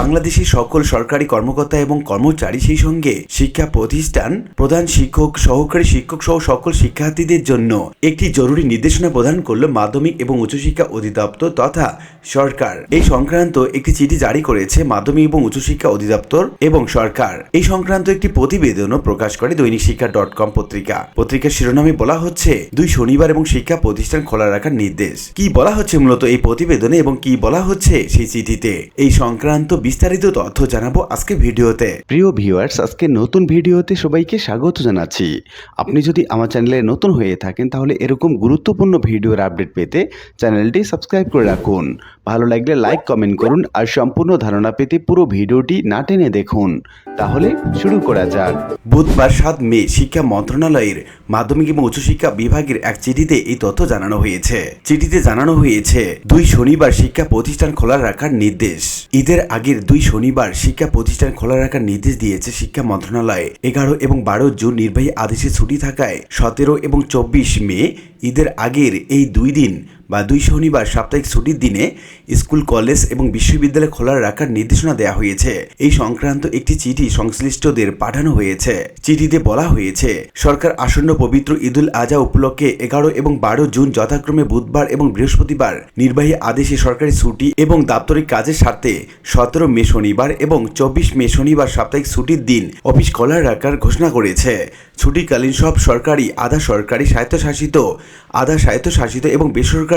বাংলাদেশের সকল সরকারি কর্মকর্তা এবং কর্মচারী সেই সঙ্গে শিক্ষা প্রতিষ্ঠান, প্রধান শিক্ষক, সহকারী শিক্ষক সহ সকল শিক্ষার্থীদের জন্য একটি জরুরি নির্দেশনা প্রদান করল মাধ্যমিক এবং উচ্চশিক্ষা অধিদপ্তর তথা সরকার। এই সংক্রান্ত একটি চিঠি জারি করেছে মাধ্যমিক এবং উচ্চশিক্ষা অধিদপ্তর এবং সরকার। এই সংক্রান্ত একটি প্রতিবেদনও প্রকাশ করে দৈনিক শিক্ষা ডট কম পত্রিকা। পত্রিকার শিরোনামে বলা হচ্ছে, দুই শনিবার এবং শিক্ষা প্রতিষ্ঠান খোলা রাখার নির্দেশ। কি বলা হচ্ছে মূলত এই প্রতিবেদনে এবং কি বলা হচ্ছে সেই চিঠিতে? এই সংক্রান্ত বিস্তারিত তথ্য জানাব আজকে ভিডিওতে। প্রিয় ভিউয়ার্স আজকে নতুন ভিডিওতে সবাইকে স্বাগত জানাচ্ছি। আপনি যদি আমার চ্যানেলে নতুন হয়ে থাকেন তাহলে এরকম গুরুত্বপূর্ণ ভিডিওর আপডেট পেতে চ্যানেলটি সাবস্ক্রাইব করে রাখুন। ভালো লাগলে লাইক কমেন্ট করুন আর সম্পূর্ণ ধারণা পেতে পুরো ভিডিওটি না টেনে দেখুন। তাহলে শুরু করা যাক। বুধবার সাত মে শিক্ষা মন্ত্রণালয়ের মাধ্যমিক এবং উচ্চশিক্ষা বিভাগের এক চিঠিতে এই তথ্য জানানো হয়েছে। চিঠিতে জানানো হয়েছে দুই শনিবার শিক্ষা প্রতিষ্ঠান খোলা রাখার নির্দেশ। ঈদের আগের দুই শনিবার শিক্ষা প্রতিষ্ঠান খোলা রাখার নির্দেশ দিয়েছে শিক্ষা মন্ত্রণালয়। এগারো এবং বারো জুন নির্বাহী আদেশে ছুটি থাকায় সতেরো এবং চব্বিশ মে ঈদের আগের এই দুই দিন বা দুই শনিবার সাপ্তাহিক ছুটির দিনে স্কুল, কলেজ এবং বিশ্ববিদ্যালয় খোলা রাখার নির্দেশনা দেওয়া হয়েছে। এই সংক্রান্ত একটি চিঠি সংশ্লিষ্টদের পাঠানো হয়েছে। চিঠিতে বলা হয়েছে, সরকার আসন্ন পবিত্র ঈদুল আজহা উপলক্ষে এগারো এবং বারো জুন যথাক্রমে বুধবার এবং বৃহস্পতিবার নির্বাহী আদেশে সরকারি ছুটি এবং দাপ্তরিক কাজের স্বার্থে সতেরো মে শনিবার এবং চব্বিশ মে শনিবার সাপ্তাহিক ছুটির দিন অফিস খোলা রাখার ঘোষণা করেছে। ছুটিকালীন সব সরকারি, আধা সরকারি স্বায়ত্তশাসিত, আধা স্বায়ত্তশাসিত এবং বেসরকারি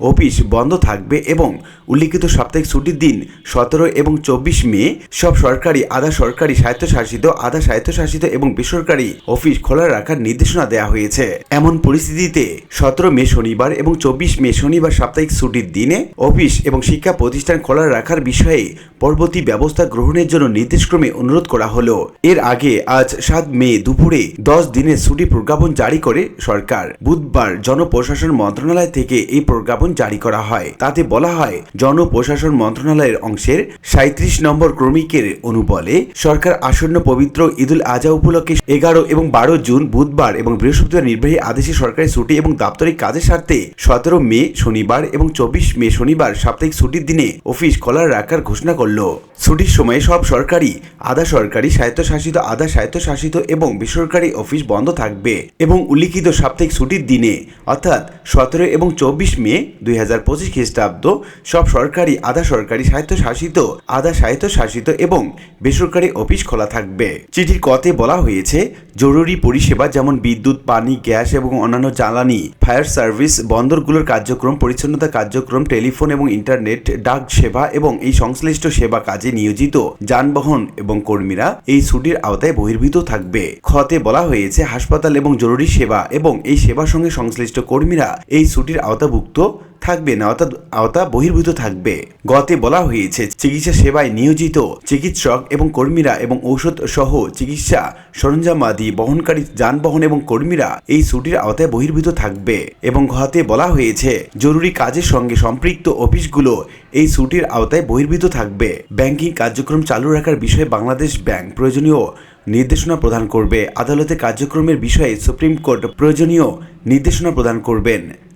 অফিস বন্ধ থাকবে এবং উল্লিখিত সাপ্তাহিক ছুটির দিন সতেরো এবং চব্বিশ মে সব সরকারি, আধা সরকারি স্বায়ত্তশাসিত, আধা স্বায়ত্তশাসিত এবং বেসরকারি অফিস খোলা রাখার নির্দেশনা দেওয়া হয়েছে। এমন পরিস্থিতিতে সতেরো মে শনিবার এবং চব্বিশ মে শনিবার সাপ্তাহিক ছুটির দিনে অফিস এবং শিক্ষা প্রতিষ্ঠান খোলা রাখার বিষয়ে পরবর্তী ব্যবস্থা গ্রহণের জন্য নির্দেশক্রমে অনুরোধ করা হলো। এর আগে আজ সাত মে দুপুরে দশ দিনের ছুটি প্রজ্ঞাপন জারি করে সরকার। বুধবার জনপ্রশাসন মন্ত্রণালয় থেকে এই প্রজ্ঞাপন জারি করা হয়। তাতে বলা হয়, জনপ্রশাসন মন্ত্রণালয়ের অংশের সাঁত্রিশ নম্বর ক্রমিকের অনুবলে সরকার আসন্ন পবিত্র ঈদুল আজহা উপলক্ষে এগারো এবং বারো জুন বুধবার এবং বৃহস্পতিবার নির্বাহী আদেশে সরকারি ছুটি এবং দাপ্তরিক কাজের স্বার্থে সতেরো মে শনিবার এবং চব্বিশ মে শনিবার সাপ্তাহিক ছুটির দিনে অফিস খোলা রাখার ঘোষণা করল। ছুটির সময়ে সব সরকারি, আধা সরকারি স্বায়ত্তশাসিত, আধা স্বায়ত্তশাসিত এবং বেসরকারি অফিস বন্ধ থাকবে এবং উল্লিখিত সাপ্তাহিক ছুটির দিনে, অর্থাৎ সতেরো এবং চব্বিশ মে দুই হাজার পঁচিশ খ্রিস্টাব্দ, সব সরকারি, আধা সরকারি স্বায়ত্তশাসিত, আধা স্বায়ত্তশাসিত এবং বেসরকারি অফিস খোলা থাকবে। চিঠির কতে বলা হয়েছে, জরুরি পরিষেবা যেমন বিদ্যুৎ, পানি, গ্যাস এবং অন্যান্য জ্বালানি, ফায়ার সার্ভিস, বন্দরগুলোর কার্যক্রম, পরিচ্ছন্নতা কার্যক্রম, টেলিফোন এবং ইন্টারনেট, ডাক সেবা এবং এই সংশ্লিষ্ট সেবা কাজে নিয়োজিত যানবাহন এবং কর্মীরা এই ছুটির আওতায় বহির্ভূত থাকবে। খতে বলা হয়েছে, হাসপাতাল এবং জরুরি সেবা এবং এই সেবার সঙ্গে সংশ্লিষ্ট কর্মীরা এই ছুটির আওতাভুক্ত থাকবে না, অর্থাৎ আওতা বহির্ভূত থাকবে। গতে বলা হয়েছে, চিকিৎসা সেবায় নিয়োজিত চিকিৎসক এবং কর্মীরা এবং ঔষধ সহ চিকিৎসা সরঞ্জামাদি বহনকারী যানবাহন এবং কর্মীরা এই ছুটির আওতায় বহির্ভূত থাকবে। এবং ঘতে বলা হয়েছে, জরুরি কাজের সঙ্গে সম্পৃক্ত অফিসগুলো এই ছুটির আওতায় বহির্ভূত থাকবে। ব্যাংকিং কার্যক্রম চালু রাখার বিষয়ে বাংলাদেশ ব্যাংক প্রয়োজনীয় নির্দেশনা প্রদান করবে। আদালতে কার্যক্রমের বিষয়ে সুপ্রিম কোর্ট প্রয়োজনীয় নির্দেশনা প্রদান করবেন।